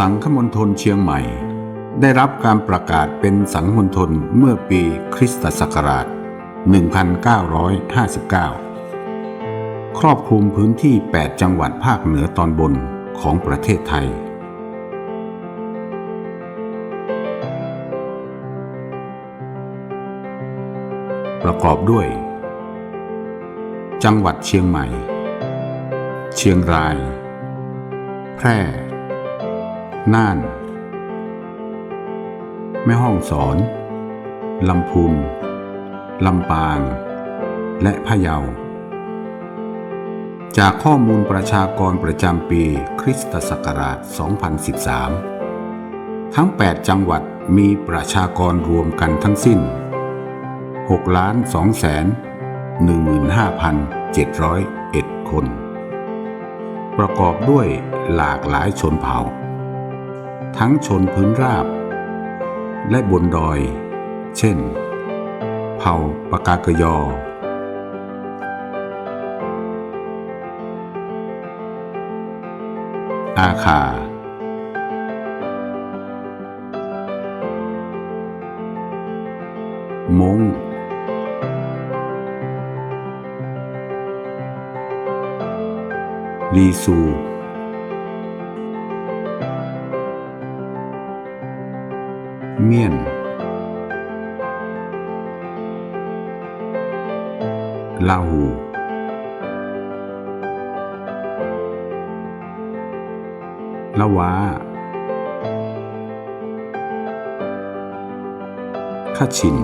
สังคมณฑลเชียงใหม่ ได้รับการประกาศเป็นสังคมณฑลเมื่อปีคริสตศักราช 1959 ครอบคลุมพื้นที่ 8 จังหวัดภาคเหนือตอนบนของประเทศไทย ประกอบด้วย จังหวัดเชียงใหม่ เชียงราย แพร่ น่าน แม่ห้องสอน ลำพูน ลำปาง และพะเยา จากข้อมูลประชากรประจำปีคริสตศักราช 2013 ทั้ง 8 จังหวัดมีประชากรรวมกันทั้งสิ้น 6 ล้าน2แสน15,701 คน ประกอบด้วยหลากหลายชนเผ่า ทั้งชนพื้นราบ และบนดอย เช่น เผ่าปากากยอ อาคา มงลีซู เมียน ลาหู ละวาขชิน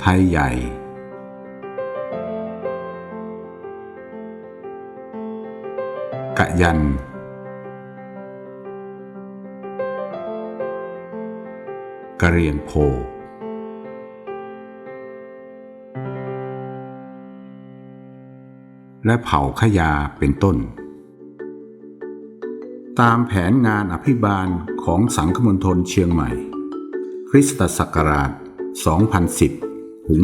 ไทยใหญ่กะ กะเรียงโพ และเผ่าขยาเป็นต้น ตามแผนงานอภิบาลของสังคมณฑลเชียงใหม่ คริสตศักราช 2010 ถึง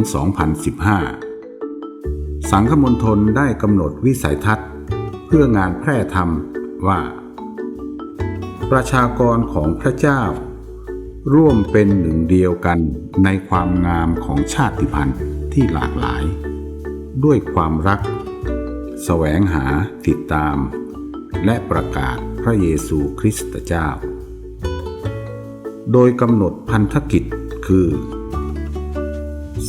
2015 สังคมณฑลได้กำหนดวิสัยทัศน์ เพื่องานแพร่ธรรมว่า ประชากรของพระเจ้า ร่วมเป็นหนึ่งเดียวกันในความงามของชาติพันธุ์ที่หลากหลาย ด้วยความรักแสวงหาติดตาม และประกาศพระเยซูคริสต์เจ้า โดยกำหนดพันธกิจคือ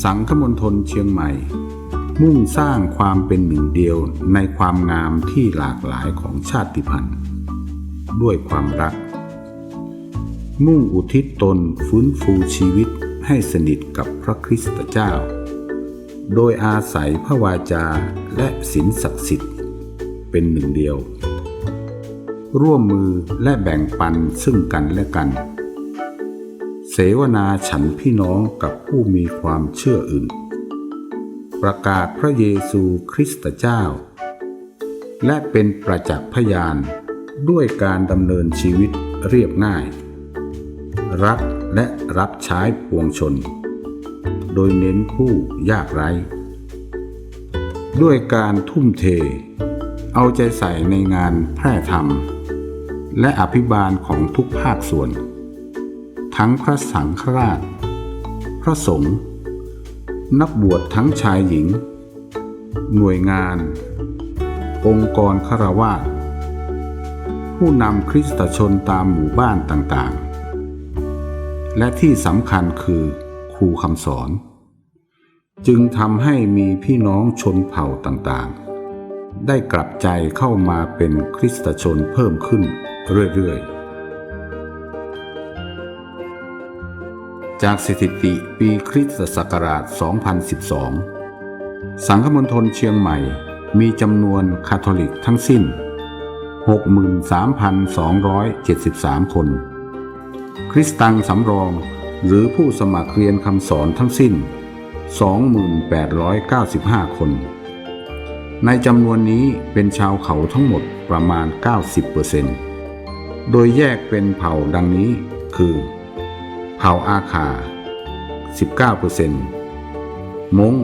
สังคมณฑลเชียงใหม่ มุ่งสร้างความเป็นหนึ่งเดียวในความงามที่หลากหลายของชาติพันธุ์ ด้วยความรัก มุ่งอุทิศตนฟื้นฟูชีวิตให้สนิทกับพระคริสต์เจ้า โดยอาศัยพระวาจาและศีลศักดิ์สิทธิ์ เป็นหนึ่งเดียว ร่วมมือและแบ่งปันซึ่งกันและกัน เสวนาฉันพี่น้องกับผู้มีความเชื่ออื่น ประกาศพระเยซูคริสต์เจ้า และเป็นประจักษ์พยานด้วยการดำเนินชีวิตเรียบง่าย รักและรับใช้ปวงชน โดยเน้นผู้ยากไร้ ด้วยการทุ่มเท เอาใจใส่ในงานแพร่ธรรม และอภิบาลของทุกภาคส่วน ทั้งพระสังฆราช พระสงฆ์นักบวชทั้งชายหญิง หน่วยงาน องค์กรคารวาสผู้นำคริสตชนตามหมู่บ้านต่างๆ และที่สำคัญคือครูคำสอน จึงทำให้มีพี่น้องชนเผ่าต่างๆ ได้กลับใจเข้ามาเป็นคริสตชนเพิ่มขึ้นเรื่อยๆจากสถิติปีคริสตศักราช 2012 สังคมณฑลเชียงใหม่มีจำนวนคาทอลิกทั้งสิ้น 63,273 คน คริสตังสำรอง หรือผู้สมัครเรียนคำสอนทั้งสิ้น 2,895 คน ในจำนวนนี้เป็นชาวเขาทั้งหมดประมาณ 90%โดยแยกเป็นเผ่าดังนี้คือ เผ่าอาคา 19%มง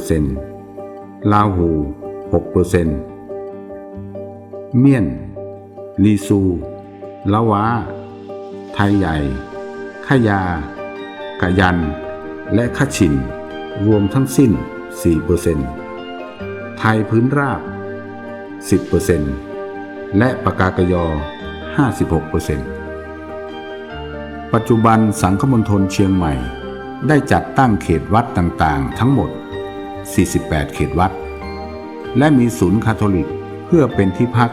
5%ลาหู 6%เมียน ลีซูละวา ไทยใหญ่ขยากะยัน และขชิน รวมทั้งสิ้น 4%ไทยพื้นราบ 10%และปากากยอ 56%ปัจจุบันสังคมณฑลเชียงใหม่ ได้จัดตั้งเขตวัดต่างๆ ทั้งหมด 48 เขตวัด และมีศูนย์คาทอลิกเพื่อเป็นที่พัก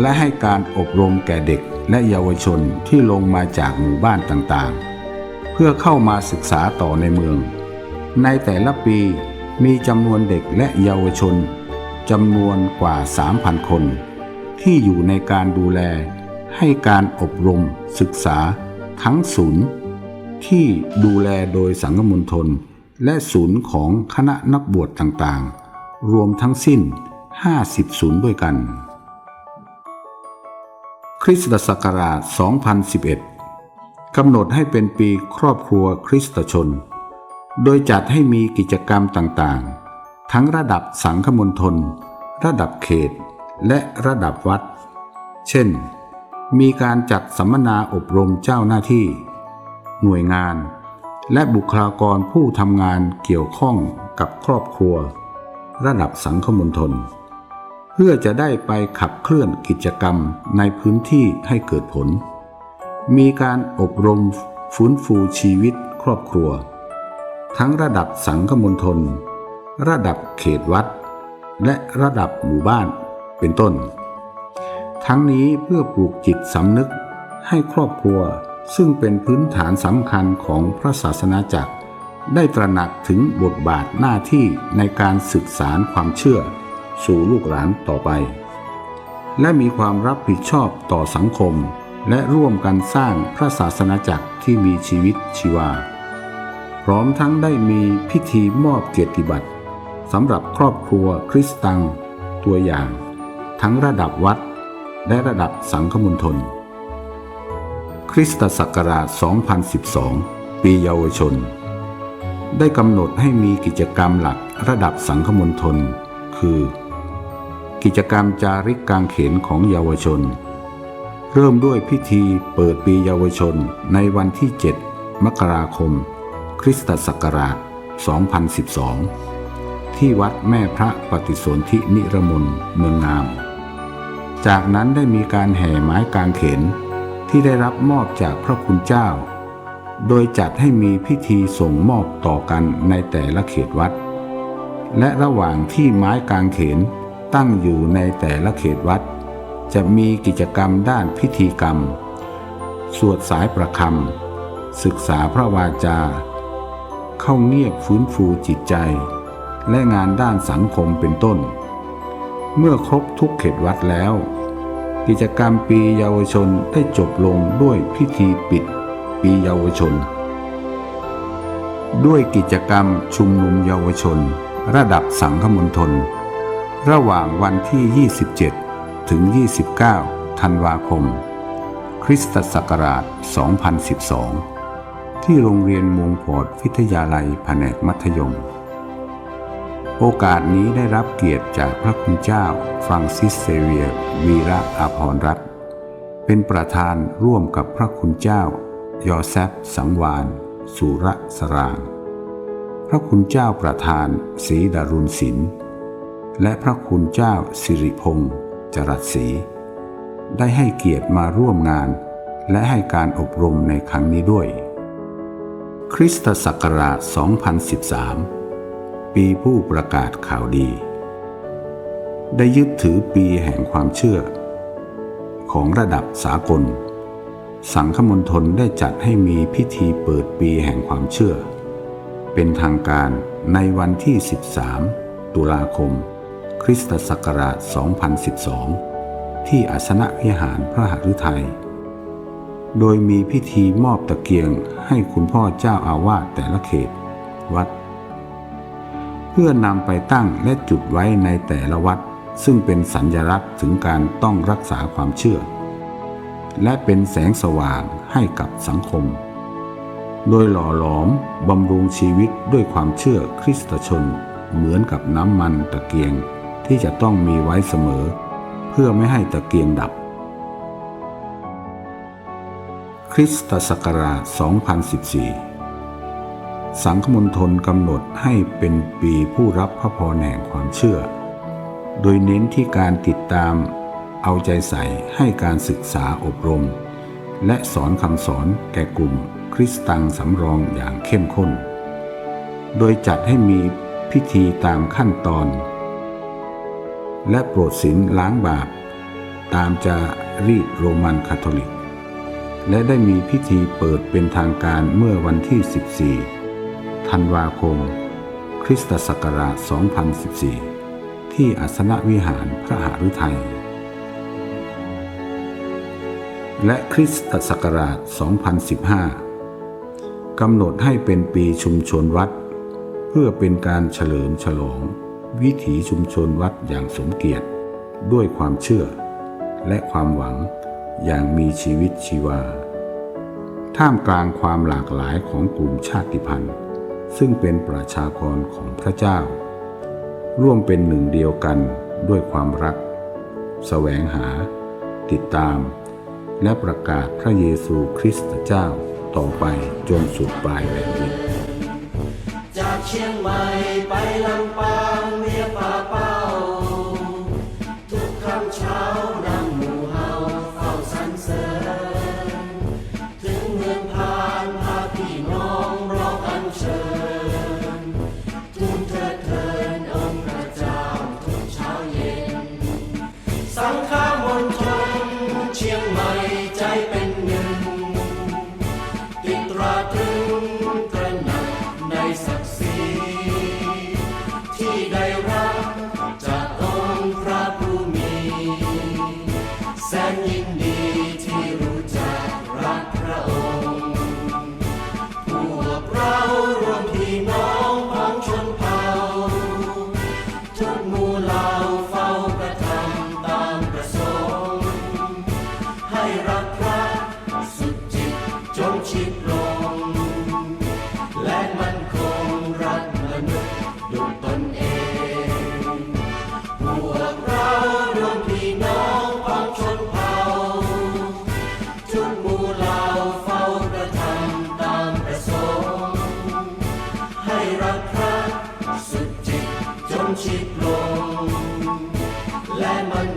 และให้การอบรมแก่เด็ก และเยาวชนที่ลงมาจากหมู่บ้านต่างๆ เพื่อเข้ามาศึกษาต่อในเมือง ในแต่ละปีมีจำนวนเด็กและเยาวชนจำนวนกว่า 3,000 คน ที่อยู่ในการดูแลให้การอบรมศึกษาทั้งศูนย์ ที่ดูแลโดยสังฆมณฑลและศูนย์ของคณะนักบวชต่างๆ รวมทั้งสิ้น 50 ศูนย์ด้วยกัน คริสตศักราช 2011 กำหนดให้เป็นปีครอบครัวคริสตชน โดยจัดให้มีกิจกรรมต่างๆ ทั้งระดับสังฆมณฑลระดับเขต และระดับวัด เช่น มีการจัดสัมมนาอบรมเจ้าหน้าที่ หน่วยงาน และบุคลากรผู้ทำงานเกี่ยวข้องกับครอบครัว ระดับสังคมณฑล พื่อจะได้ไปขับเคลื่อนกิจกรรมในพื้นที่ให้เกิดผล มีการอบรมฟื้นฟูชีวิตครอบครัว ทั้งระดับสังคมณฑลระดับเขตวัด และระดับหมู่บ้านเป็นต้น ทั้งนี้เพื่อปลูกจิตสำนึกให้ครอบครัวซึ่งเป็นพื้นฐานสำคัญของพระศาสนาจักร ได้ตระหนักถึงบทบาทหน้าที่ในการศึกษาความเชื่อ สู่ลูกหลานต่อไป และมีความรับผิดชอบต่อสังคม และร่วมกันสร้างพระศาสนาจักรที่มีชีวิตชีวา พร้อมทั้งได้มีพิธีมอบเกียรติบัตรสำหรับครอบครัวคริสตัง ตัวอย่าง ทั้งระดับวัด และระดับสังฆมณฑลคริสตศักราช 2012 ปีเยาวชน ได้กำหนดให้มีกิจกรรมหลักระดับสังฆมณฑลคือ กิจกรรมจาริกกางเขนของเยาวชน เริ่มด้วยพิธีเปิดปีเยาวชนในวันที่ 7 มกราคม คริสตศักราช 2012 ที่วัดแม่พระปฏิสนธินิรมนเมืองงาม จากนั้นได้มีการแห่ไม้กางเขนที่ได้รับมอบจากพระคุณเจ้า โดยจัดให้มีพิธีส่งมอบต่อกันในแต่ละเขตวัด และระหว่างที่ไม้กางเขน ตั้งอยู่ในแต่ละเขตวัด จะมีกิจกรรมด้านพิธีกรรม สวดสายประคำศึกษาพระวาจา เข้าเงียบฟื้นฟูจิตใจ และงานด้านสังคมเป็นต้น เมื่อครบทุกเขตวัดแล้ว กิจกรรมปีเยาวชนได้จบลงด้วยพิธีปิดปีเยาวชน ด้วยกิจกรรมชุมนุมเยาวชน ระดับสังฆมณฑล ระหว่างวันที่ 27 ถึง 29 ธันวาคม คริสตศักราช 2012 ที่โรงเรียนมงโพดวิทยาลัยแผนกมัธยม โอกาสนี้ได้รับเกียรติจากพระคุณเจ้าฟรังซิสเซเวียวีระอาภรรัตเป็นประธานร่วมกับพระคุณเจ้า ยอแซฟสังวาน สุระสราง พระคุณเจ้าประธานศรีดารุณศิลป์ และพระคุณเจ้าสิริพงษ์จรัสศรีได้ให้เกียรติมาร่วมงาน และให้การอบรมในครั้งนี้ด้วย คริสตศักราช 2013 ปีผู้ประกาศข่าวดี ได้ยึดถือปีแห่งความเชื่อ ของระดับสากล สังฆมณฑลได้จัดให้มีพิธีเปิดปีแห่งความเชื่อ เป็นทางการในวันที่ 13 ตุลาคม คริสตศักราช 2012 ที่อาสนะวิหารพระหฤทัย โดยมีพิธีมอบตะเกียงให้คุณพ่อเจ้าอาวาสแต่ละเขต วัด เพื่อนำไปตั้งและจุดไว้ในแต่ละวัด ซึ่งเป็นสัญญลักษณ์ถึงการต้องรักษาความเชื่อ และเป็นแสงสว่างให้กับสังคมโดยหล่อหลอมบำรุงชีวิตด้วยความเชื่อคริสตชน เหมือนกับน้ำมันตะเกียง ที่จะต้องมีไว้เสมอ เพื่อไม่ให้ตะเกียงดับ คริสตศักราช 2014 สังคมณฑลกำหนดให้เป็นปีผู้รับพระพรแห่งความเชื่อ โดยเน้นที่การติดตามเอาใจใส่ให้การศึกษาอบรม และสอนคำสอนแก่กลุ่มคริสตังสำรองอย่างเข้มข้น โดยจัดให้มีพิธีตามขั้นตอน และโปรดศีลล้างบาป ตามจารีตโรมันคาทอลิก และได้มีพิธีเปิดเป็นทางการเมื่อวันที่ 14 ธันวาคม คริสตศักราช 2014 ที่อัสนวิหารพระหฤทัย และคริสตศักราช 2015 กำหนดให้เป็นปีชุมชนวัด เพื่อเป็นการเฉลิมฉลอง วิถีชุมชนวัดอย่างสมเกียรติ ด้วยความเชื่อ และความหวังอย่างมีชีวิตชีวา ท่ามกลางความหลากหลายของกลุ่มชาติพันธุ์ ซึ่งเป็นประชากรของพระเจ้า ร่วมเป็นหนึ่งเดียวกันด้วยความรักแสวงหา ติดตาม และประกาศพระเยซูคริสต์เจ้าต่อไปจนสุดปลายแผ่นดินจากเชียงใหม่ไปลำ ชิดลงและมัน